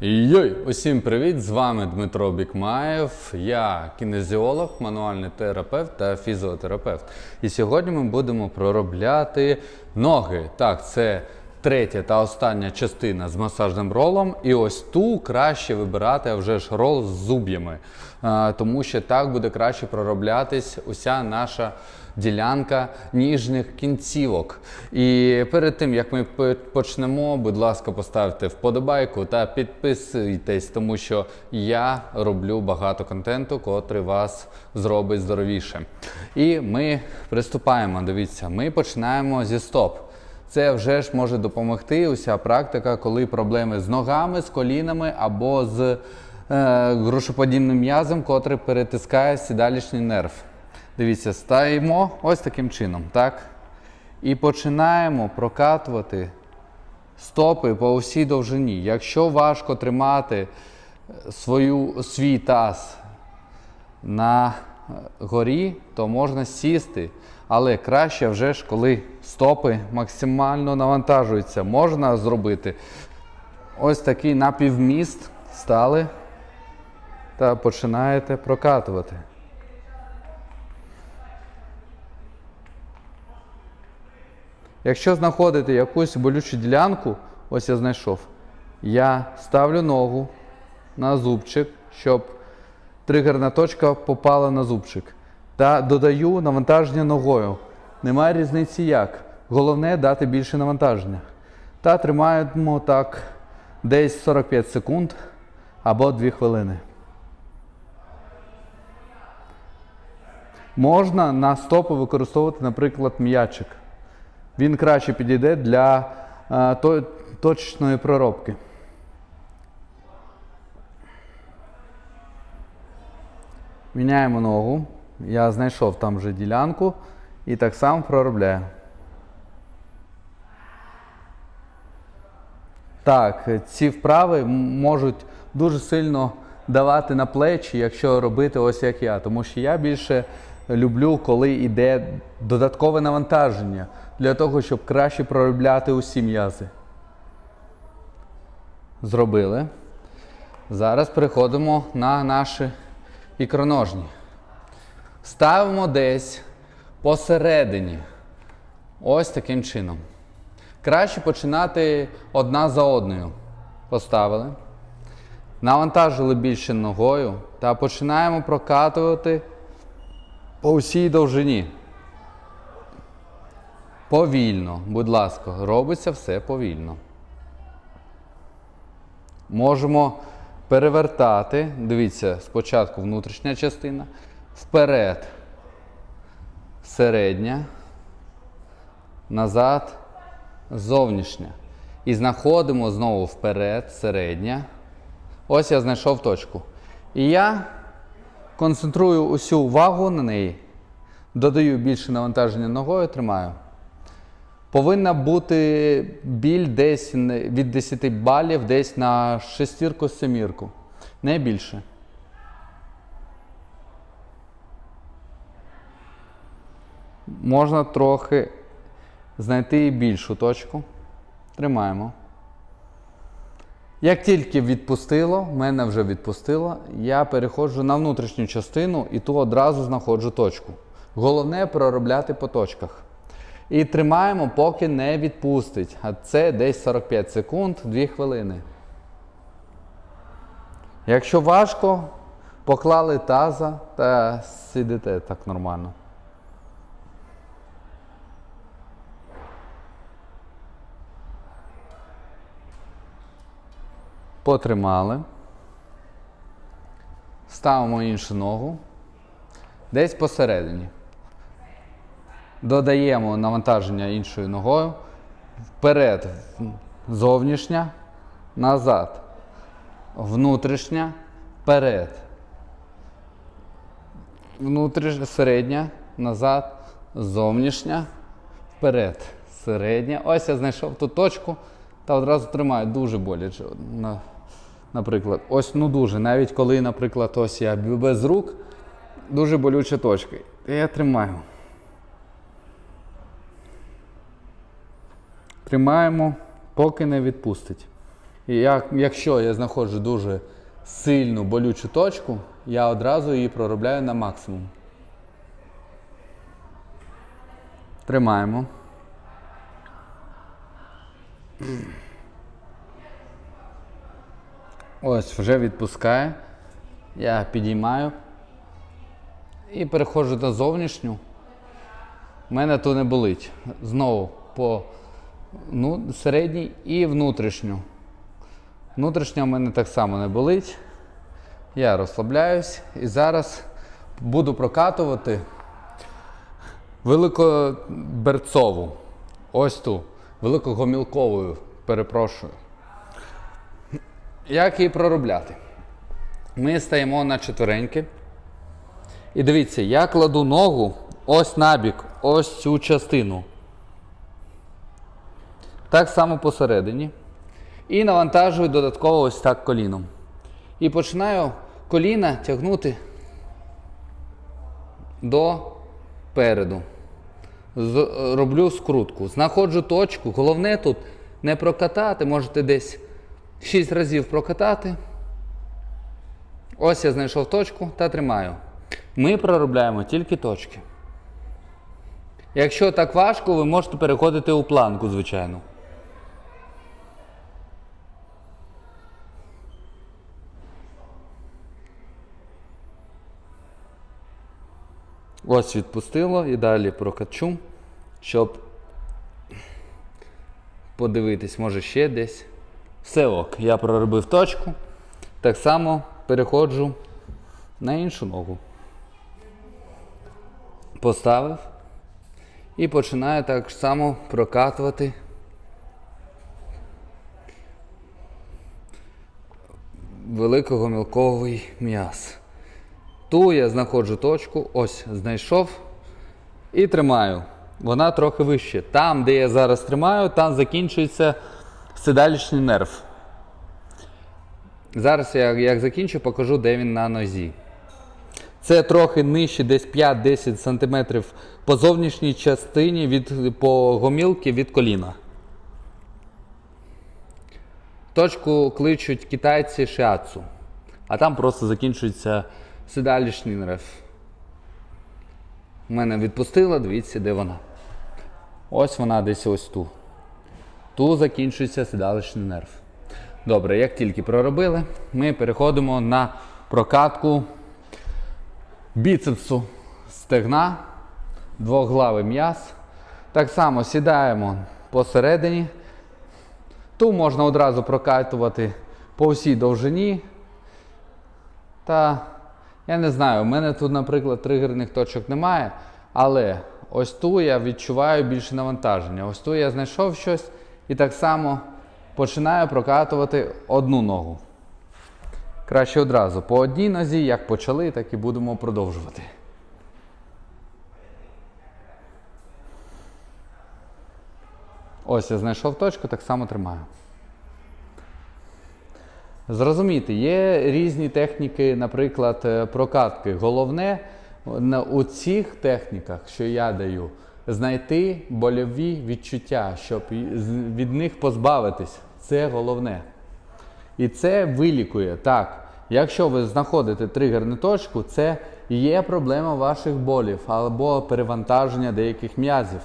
Йой, усім привіт! З вами Дмитро Бікмаєв. Я кінезіолог, мануальний терапевт та фізіотерапевт. І сьогодні ми будемо проробляти ноги. Так, це третя та остання частина з масажним ролом. І ось ту краще вибирати вже ж рол з зуб'ями, тому що так буде краще пророблятись уся наша ділянка ніжних кінцівок. І перед тим як ми почнемо, будь ласка, поставте вподобайку та підписуйтесь, тому що я роблю багато контенту, котрий вас зробить здоровіше. І ми приступаємо. Дивіться, ми починаємо зі стоп. Це вже ж може допомогти уся практика, коли проблеми з ногами, з колінами або з е, грушоподібним м'язом, котрий перетискає сідалічний нерв. Дивіться, стаємо ось таким чином, так? І починаємо прокатувати стопи по усій довжині. Якщо важко тримати е, свою, свій таз на е, горі, то можна сісти. Але краще вже ж, коли стопи максимально навантажуються, можна зробити ось такий напівміст, стали та починаєте прокатувати. Якщо знаходите якусь болючу ділянку, ось я знайшов, я ставлю ногу на зубчик, щоб тригерна точка попала на зубчик. Та додаю навантаження ногою. Немає різниці як. Головне дати більше навантаження. Та тримаємо так десь 45 секунд або 2 хвилини. Можна на стопи використовувати, наприклад, м'ячик. Він краще підійде для е, то- точечної проробки. Міняємо ногу. Я знайшов там вже ділянку і так само проробляю. Так, ці вправи можуть дуже сильно давати на плечі, якщо робити ось як я. Тому що я більше люблю, коли йде додаткове навантаження для того, щоб краще проробляти усі м'язи. Зробили. Зараз переходимо на наші ікроножні. Ставимо десь посередині. Ось таким чином. Краще починати одна за одною. Поставили. Навантажили більше ногою та починаємо прокатувати по всій довжині. Повільно, будь ласка, робиться все повільно. Можемо перевертати. Дивіться, спочатку внутрішня частина, вперед, середня, назад, зовнішня. І знаходимо знову вперед, середня. Ось я знайшов точку. І я концентрую усю увагу на неї, додаю більше навантаження ногою, тримаю. Повинна бути біль десь від 10 балів, десь на шестірку семірку. Не більше. Можна трохи знайти більшу точку. Тримаємо. Як тільки відпустило, мене вже відпустило, я переходжу на внутрішню частину і ту одразу знаходжу точку. Головне проробляти по точках. І тримаємо, поки не відпустить. А це десь 45 секунд, 2 хвилини. Якщо важко, поклали таза та сидите так нормально. Потримали. Ставимо іншу ногу. Десь посередині. Додаємо навантаження іншою ногою. Вперед зовнішня, назад. Внутрішня, вперед. Внутрішня, середня, назад, зовнішня, вперед. Середня. Ось я знайшов ту точку та одразу тримаю. Дуже боляче. На- Наприклад, ось ну дуже. Навіть коли, наприклад, ось я без рук, дуже болюча точка. І я тримаю. Тримаємо, поки не відпустить. І як, якщо я знаходжу дуже сильну болючу точку, я одразу її проробляю на максимум. Тримаємо. Ось вже відпускає. Я підіймаю і переходжу на зовнішню. У мене то не болить. Знову по ну, середній і внутрішню. Внутрішня в мене так само не болить. Я розслабляюсь і зараз буду прокатувати великоберцову. Ось ту. Великогомілковою, перепрошую. Як її проробляти? Ми стаємо на четвереньки. І дивіться, я кладу ногу ось набік, ось цю частину. Так само посередині. І навантажую додатково ось так коліном. І починаю коліна тягнути до переду. Роблю скрутку. Знаходжу точку. Головне тут не прокатати, можете десь 6 разів прокатати. Ось я знайшов точку та тримаю. Ми проробляємо тільки точки. Якщо так важко, ви можете переходити у планку, звичайно. Ось відпустило і далі прокачу, щоб подивитись, може ще десь. Все ок, я проробив точку. Так само переходжу на іншу ногу. Поставив і починаю так само прокатувати. Великогомілковий м'яз. Ту я знаходжу точку, ось знайшов і тримаю. Вона трохи вище. Там, де я зараз тримаю, там закінчується седалічний нерв. Зараз я як закінчу, покажу, де він на нозі. Це трохи нижче, десь 5-10 см по зовнішній частині від, по гомілки від коліна. Точку кличуть китайці шиацу, а там просто закінчується седалічний нерв. Мене відпустила, дивіться, де вона. Ось вона десь ось ту. Ту закінчується седалищний нерв. Добре, як тільки проробили, ми переходимо на прокатку біцепсу стегна, двоглавий м'яз. Так само сідаємо посередині. Ту можна одразу прокатувати по всій довжині. Та я не знаю, у мене тут, наприклад, тригерних точок немає, але ось ту я відчуваю більше навантаження. Ось ту я знайшов щось і так само починаю прокатувати одну ногу. Краще одразу по одній нозі, як почали, так і будемо продовжувати. Ось я знайшов точку, так само тримаю. Зрозумійте, є різні техніки, наприклад, е, прокатки. Головне у цих техніках, що я даю, знайти больові відчуття, щоб від них позбавитись. Це головне. І це вилікує. Так, якщо ви знаходите тригерну точку, це є проблема ваших болів або перевантаження деяких м'язів.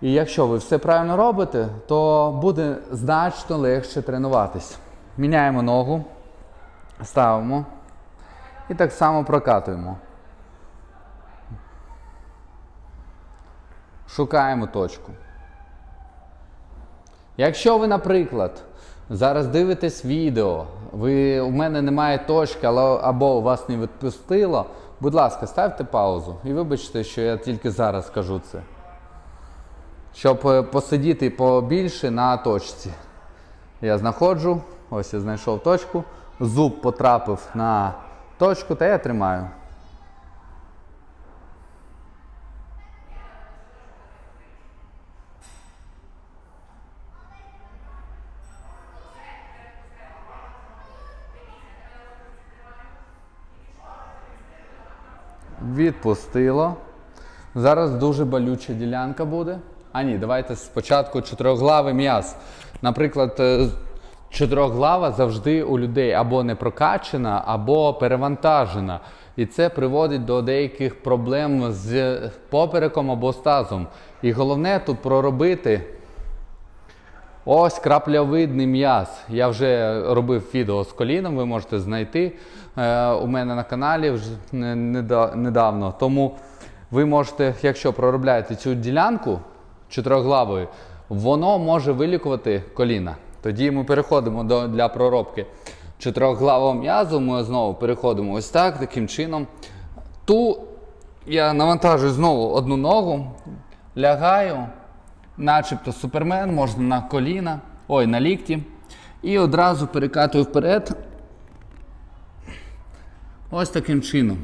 І якщо ви все правильно робите, то буде значно легше тренуватись. Міняємо ногу, ставимо і так само прокатуємо. Шукаємо точку. Якщо ви, наприклад, зараз дивитесь відео, ви, у мене немає точки, або вас не відпустило, будь ласка, ставте паузу і вибачте, що я тільки зараз кажу це. Щоб е, посидіти побільше на точці. Я знаходжу, ось я знайшов точку, зуб потрапив на точку, та я тримаю. Відпустило. Зараз дуже болюча ділянка буде. А ні, давайте спочатку чотирьохглавий м'яз. Наприклад, е, чотирьохглава завжди у людей або не прокачана, або перевантажена. І це приводить до деяких проблем з попереком або з тазом. І головне тут проробити ось краплявидний м'яз. Я вже робив відео з коліном, ви можете знайти е, у мене на каналі вже недавно. Тому ви можете, якщо проробляєте цю ділянку чотирьохглавою, воно може вилікувати коліна. Тоді ми переходимо до, для проробки чотирьохглавого м'язу. Ми знову переходимо ось так, таким чином. Ту я навантажую знову одну ногу, лягаю, начебто супермен, можна на коліна, ой, на лікті. І одразу перекатую вперед. Ось таким чином.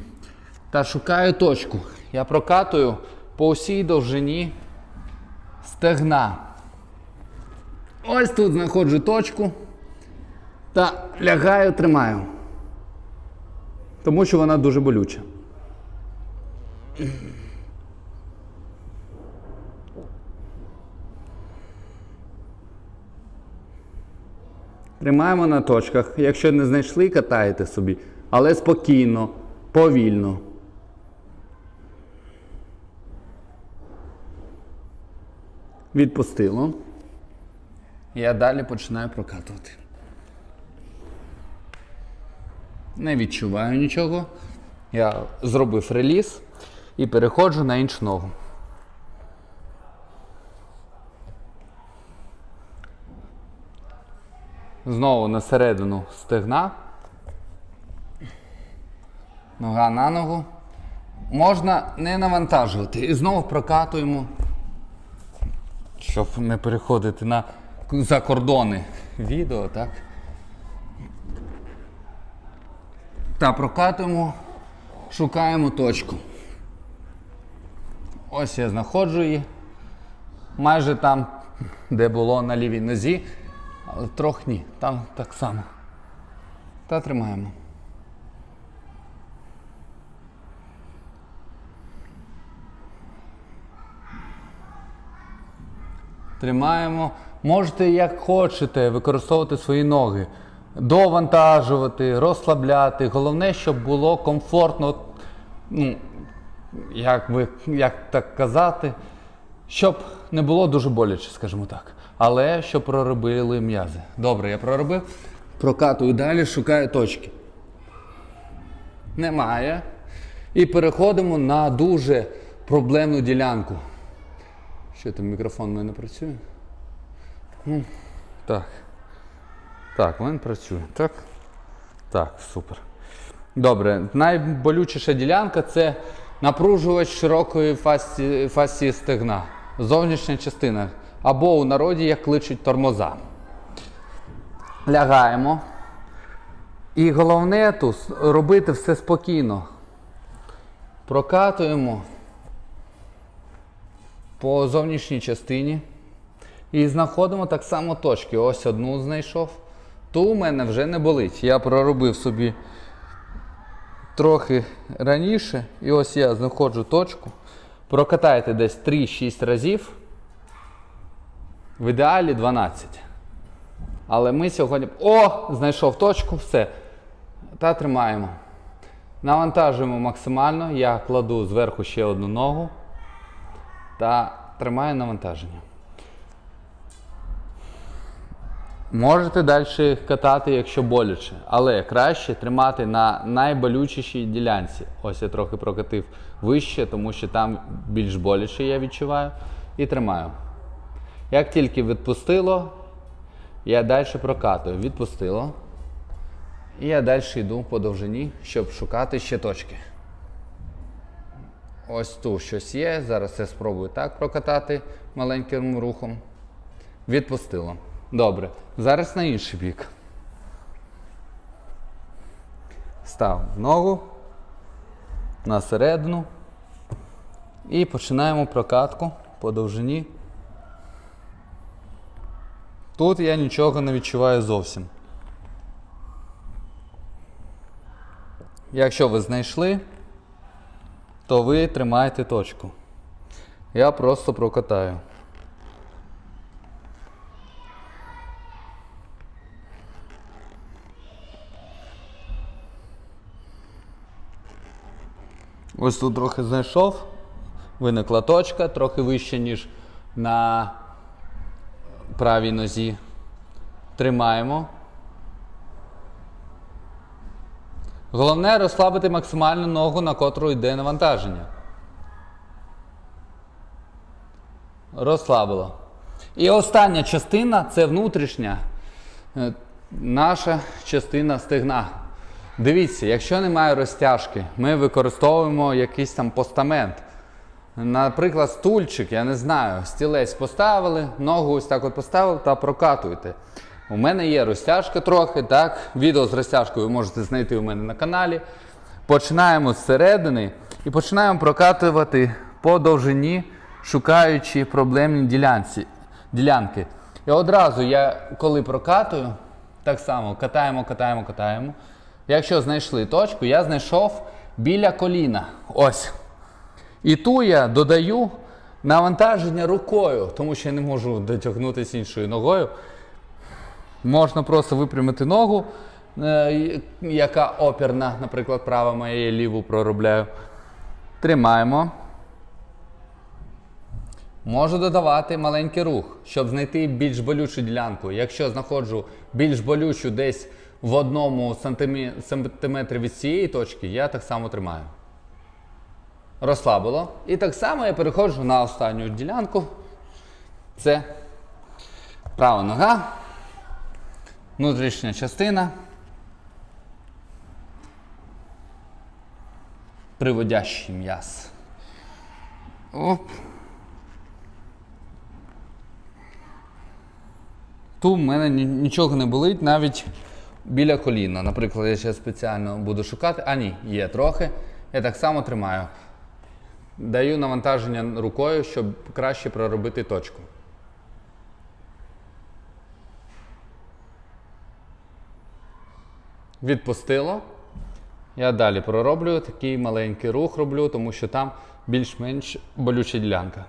Та шукаю точку. Я прокатую по всій довжині стегна. Ось тут знаходжу точку та лягаю, тримаю. Тому що вона дуже болюча. Тримаємо на точках. Якщо не знайшли, катаєте собі. Але спокійно, повільно. Відпустило. Я далі починаю прокатувати. Не відчуваю нічого. Я зробив реліз і переходжу на іншу ногу. Знову на середину стегна. Нога на ногу. Можна не навантажувати. І знову прокатуємо, щоб не переходити на за кордони відео, так? Та прокатуємо, шукаємо точку. Ось я знаходжу її. Майже там, де було на лівій нозі, але трохи ні, там так само. Та тримаємо. Тримаємо. Можете як хочете використовувати свої ноги, довантажувати, розслабляти. Головне, щоб було комфортно, ну, як, ви, як так казати, щоб не було дуже боляче, скажімо так. Але щоб проробили м'язи. Добре, я проробив. Прокатую далі, шукаю точки. Немає. І переходимо на дуже проблемну ділянку. Що там мікрофон у мене працює? Ну, Так. Так, він працює. Так. Так, супер. Добре. Найболючіша ділянка це напружувач широкої фасції, фасції стегна. Зовнішня частина. Або у народі як кличуть тормоза. Лягаємо. І головне тут робити все спокійно. Прокатуємо по зовнішній частині. І знаходимо так само точки. Ось одну знайшов. Ту у мене вже не болить. Я проробив собі трохи раніше. І ось я знаходжу точку. Прокатайте десь 3-6 разів. В ідеалі 12. Але ми сьогодні. О! Знайшов точку, все. Та тримаємо. Навантажуємо максимально. Я кладу зверху ще одну ногу та тримаю навантаження. Можете далі катати, якщо боляче, але краще тримати на найболючішій ділянці. Ось я трохи прокатив вище, тому що там більш боляче я відчуваю. І тримаю. Як тільки відпустило, я далі прокатую. Відпустило. І я далі йду по довжині, щоб шукати ще точки. Ось тут щось є. Зараз я спробую так прокатати маленьким рухом. Відпустило. Добре. Зараз на інший бік. Став ногу на середину. І починаємо прокатку по довжині. Тут я нічого не відчуваю зовсім. Якщо ви знайшли, то ви тримаєте точку. Я просто прокатаю. Ось тут трохи знайшов, виникла точка, трохи вище, ніж на правій нозі. Тримаємо. Головне розслабити максимально ногу, на котру йде навантаження. Розслабило. І остання частина це внутрішня е, наша частина стегна. Дивіться, якщо немає розтяжки, ми використовуємо якийсь там постамент. Наприклад, стульчик, я не знаю, стілець поставили, ногу ось так от поставили та прокатуєте. У мене є розтяжка трохи, так? Відео з розтяжкою ви можете знайти у мене на каналі. Починаємо зсередини і починаємо прокатувати по довжині, шукаючи проблемні ділянці, ділянки. І одразу я, коли прокатую, так само катаємо, катаємо, катаємо. Якщо знайшли точку, я знайшов біля коліна. Ось. І ту я додаю навантаження рукою, тому що я не можу дотягнутися іншою ногою. Можна просто випрямити ногу, е, яка опірна, наприклад, права моя, я ліву проробляю. Тримаємо. Можу додавати маленький рух, щоб знайти більш болючу ділянку. Якщо знаходжу більш болючу десь в одному сантиметрі від цієї точки, я так само тримаю. Розслабило. І так само я переходжу на останню ділянку. Це права нога, внутрішня частина. Приводящий м'яз. Оп. Тут в мене нічого не болить, навіть біля коліна. Наприклад, я ще спеціально буду шукати. А ні, є трохи. Я так само тримаю. Даю навантаження рукою, щоб краще проробити точку. Відпустило. Я далі пророблю такий маленький рух роблю, тому що там більш-менш болюча ділянка.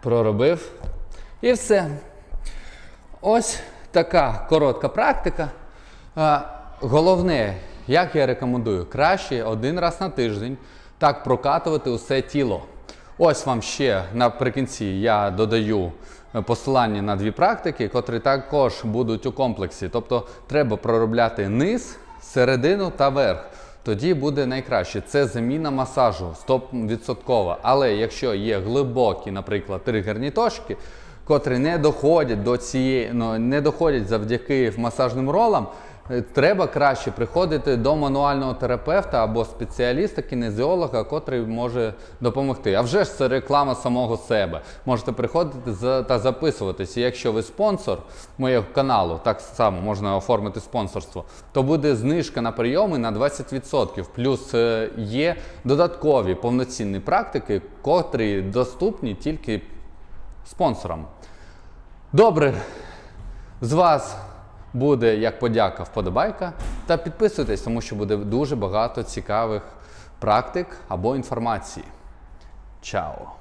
Проробив. І все. Ось така коротка практика. Головне, як я рекомендую, краще один раз на тиждень так прокатувати усе тіло. Ось вам ще наприкінці я додаю е, посилання на дві практики, котрі також будуть у комплексі. Тобто треба проробляти низ, середину та верх. Тоді буде найкраще. Це заміна масажу 100%. Але якщо є глибокі, наприклад, тригерні точки, котрі не доходять до цієї, ну, не доходять завдяки масажним ролам, треба краще приходити до мануального терапевта або спеціаліста, кінезіолога, котрий може допомогти. А вже ж це реклама самого себе. Можете приходити та записуватися. Якщо ви спонсор моєго каналу, так само можна оформити спонсорство, то буде знижка на прийоми на 20%. Плюс е, є додаткові повноцінні практики, котрі доступні тільки спонсорам. Добре, з вас буде як подяка вподобайка. Та підписуйтесь, тому що буде дуже багато цікавих практик або інформації. Чао!